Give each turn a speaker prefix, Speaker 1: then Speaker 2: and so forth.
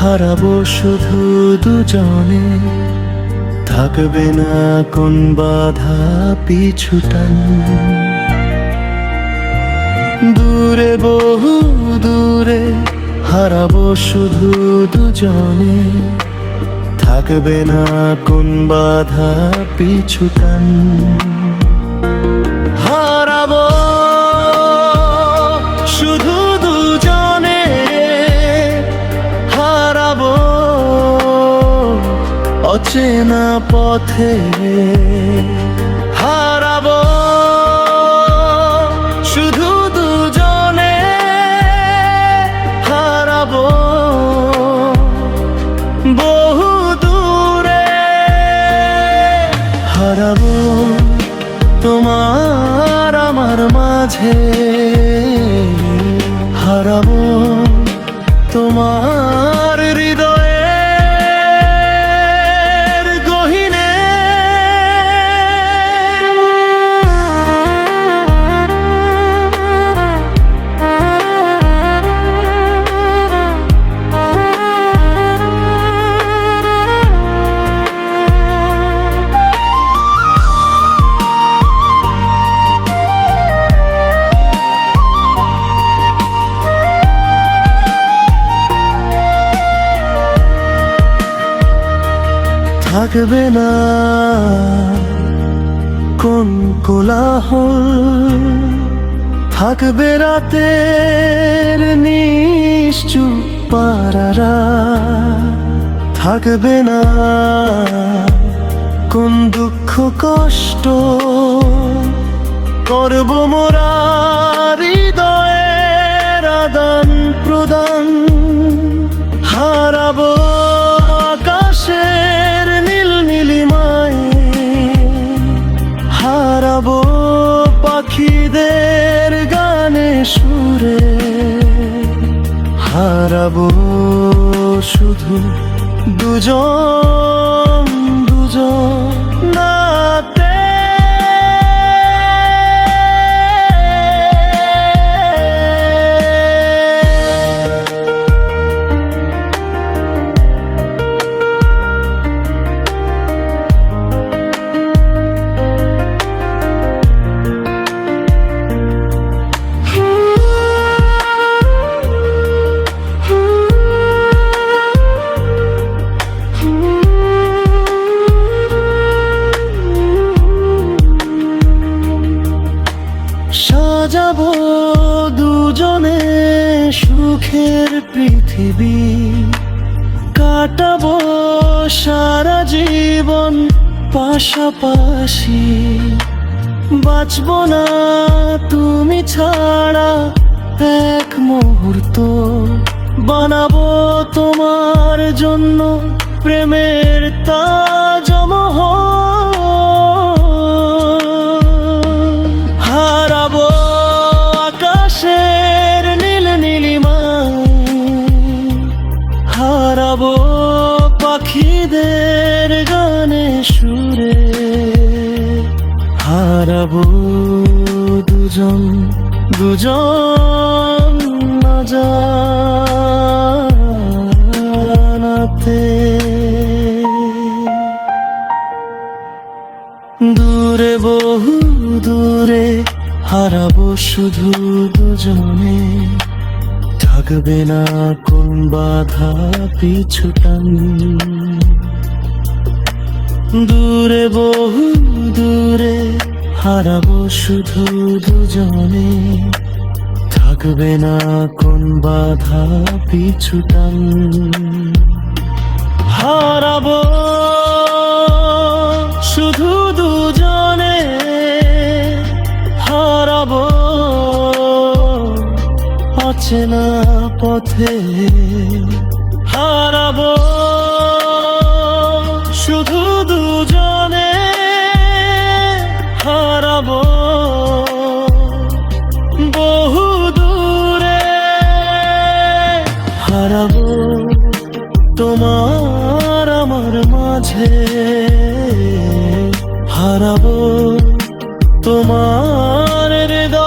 Speaker 1: হারাবো শুধু দুজনে। থাকবে না কোন বাধা পিছুটান। দূরে, বহু দূরে হারাবো শুধু দুজনে। থাকবে না কোন বাধা পিছুটান। অচেনা পথে হারাবো। শুধু দুজনে হারাবো। বহু দূরে হারাবো। তোমার আমার মাঝে থাকবে না। কোন কোলাহল থাকবে রাতের নিশ্চুপ পারারা থাকবে না। কোন দুঃখ কষ্ট করব মোরা হৃদয়ের আদান প্রদান হারাবো হারাবো শুধু দুজন। সাজাবো দুজনে সুখের পৃথিবী। কাটাব সারা জীবন পাশাপাশি। বাঁচবো না তুমি ছাড়া এক মুহূর্ত। বানাবো তোমার জন্য প্রেমের তাজমহল দুজন জানাতে দূরে বহু দূরে হারাবো শুধু দুজনে। থাকবে না কোন বাধা পিছুটান দূরে বহু দূরে হারাবো শুধু দুজনে। থাকবে না কোন বাধা পিছুটান হারাবো শুধু দুজনে। হারাবো অচেনা পথে। হারাবো শুধু হারাবো তোমার হৃদয়।